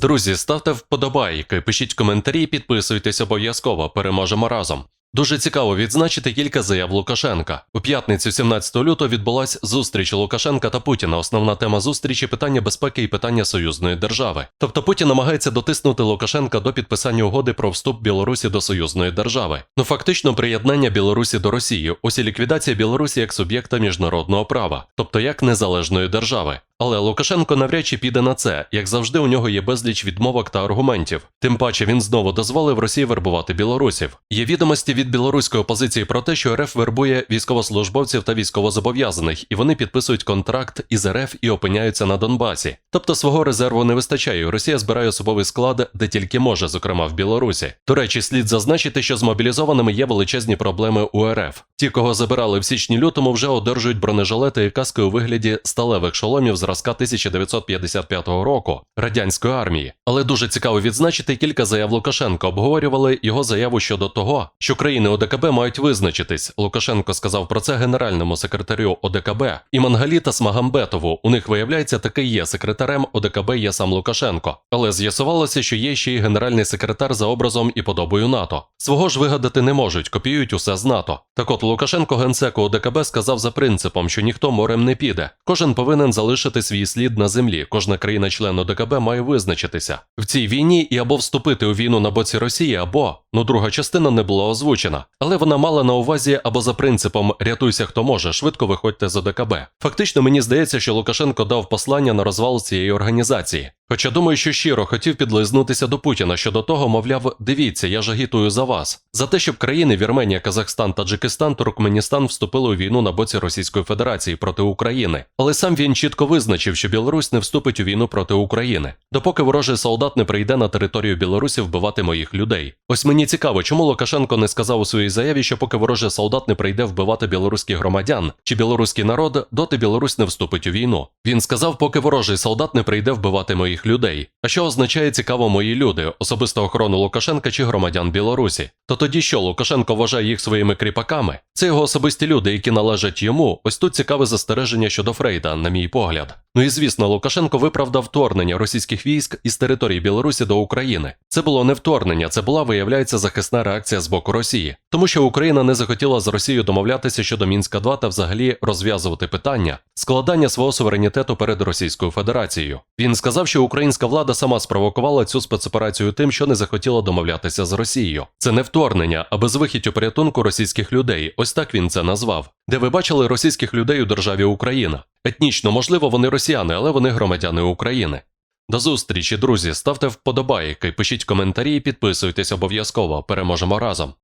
Друзі, ставте вподобайки, пишіть коментарі, підписуйтесь обов'язково. Переможемо разом. Дуже цікаво відзначити кілька заяв Лукашенка. У п'ятницю, 17 лютого, відбулась зустріч Лукашенка та Путіна. Основна тема зустрічі питання безпеки і питання союзної держави. Тобто Путін намагається дотиснути Лукашенка до підписання угоди про вступ Білорусі до союзної держави. Ну фактично приєднання Білорусі до Росії, ось і ліквідація Білорусі як суб'єкта міжнародного права, тобто як незалежної держави. Але Лукашенко навряд чи піде на це, як завжди, у нього є безліч відмовок та аргументів. Тим паче він знову дозволив Росії вербувати білорусів. Є відомості від білоруської опозиції про те, що РФ вербує військовослужбовців та військовозобов'язаних, і вони підписують контракт із РФ і опиняються на Донбасі. Тобто свого резерву не вистачає. Росія збирає особовий склад, де тільки може, зокрема в Білорусі. До речі, слід зазначити, що з мобілізованими є величезні проблеми у РФ. Ті, кого забирали в січні лютому, вже одержують бронежилети і каски у вигляді сталевих шоломів зразка 1955 року радянської армії. Але дуже цікаво відзначити кілька заяв Лукашенка. Обговорювали його заяву щодо того, що країни ОДКБ мають визначитись. Лукашенко сказав про це генеральному секретарю ОДКБ і Мангалітас Магамбетову. У них виявляється таки є секретарем ОДКБ є сам Лукашенко. Але з'ясувалося, що є ще й генеральний секретар за образом і подобою НАТО. Свого ж вигадати не можуть, копіюють усе з НАТО. Так от Лукашенко генсеку ОДКБ сказав за принципом, що ніхто морем не піде. Кожен повинен залишити свій слід на землі. Кожна країна-член ОДКБ має визначитися в цій війні і або вступити у війну на боці Росії, або ну друга частина не була озвучена, але вона мала на увазі або за принципом рятуйся хто може, швидко виходьте з ОДКБ. Фактично, мені здається, що Лукашенко дав послання на розвал цієї організації. Хоча думаю, що щиро хотів підлизнутися до Путіна щодо того, мовляв, дивіться, я ж агітую за вас, за те, щоб країни Вірменія, Казахстан, Таджикистан, Туркменістан вступили у війну на боці Російської Федерації проти України. Але сам він чітко визначив, що Білорусь не вступить у війну проти України, допоки ворожий солдат не прийде на територію Білорусі вбивати моїх людей. Ось мені цікаво, чому Лукашенко не сказав у своїй заяві, що поки ворожий солдат не прийде вбивати білоруських громадян чи білоруський народ, доти Білорусь не вступить у війну. Він сказав, поки ворожий солдат не прийде вбивати моїх людей. А що означає цікаво мої люди, особисто охорону Лукашенка чи громадян Білорусі? То тоді що Лукашенко вважає їх своїми кріпаками? Це його особисті люди, які належать йому. Ось тут цікаве застереження щодо Фрейда, на мій погляд. Ну і звісно, Лукашенко виправдав вторгнення російських військ із території Білорусі до України. Це було не вторгнення, це була, виявляється, захисна реакція з боку Росії, тому що Україна не захотіла з Росією домовлятися щодо Мінська 2 та взагалі розв'язувати питання складання свого суверенітету перед Російською Федерацією. Він сказав, що українська влада сама спровокувала цю спецоперацію тим, що не захотіла домовлятися з Росією. Це не вторгнення, а безвихідь у порятунку російських людей. Ось так він це назвав. Де ви бачили російських людей у державі Україна? Етнічно, можливо, вони росіяни, але вони громадяни України. До зустрічі, друзі. Ставте вподобайки, пишіть коментарі і підписуйтесь обов'язково. Переможемо разом.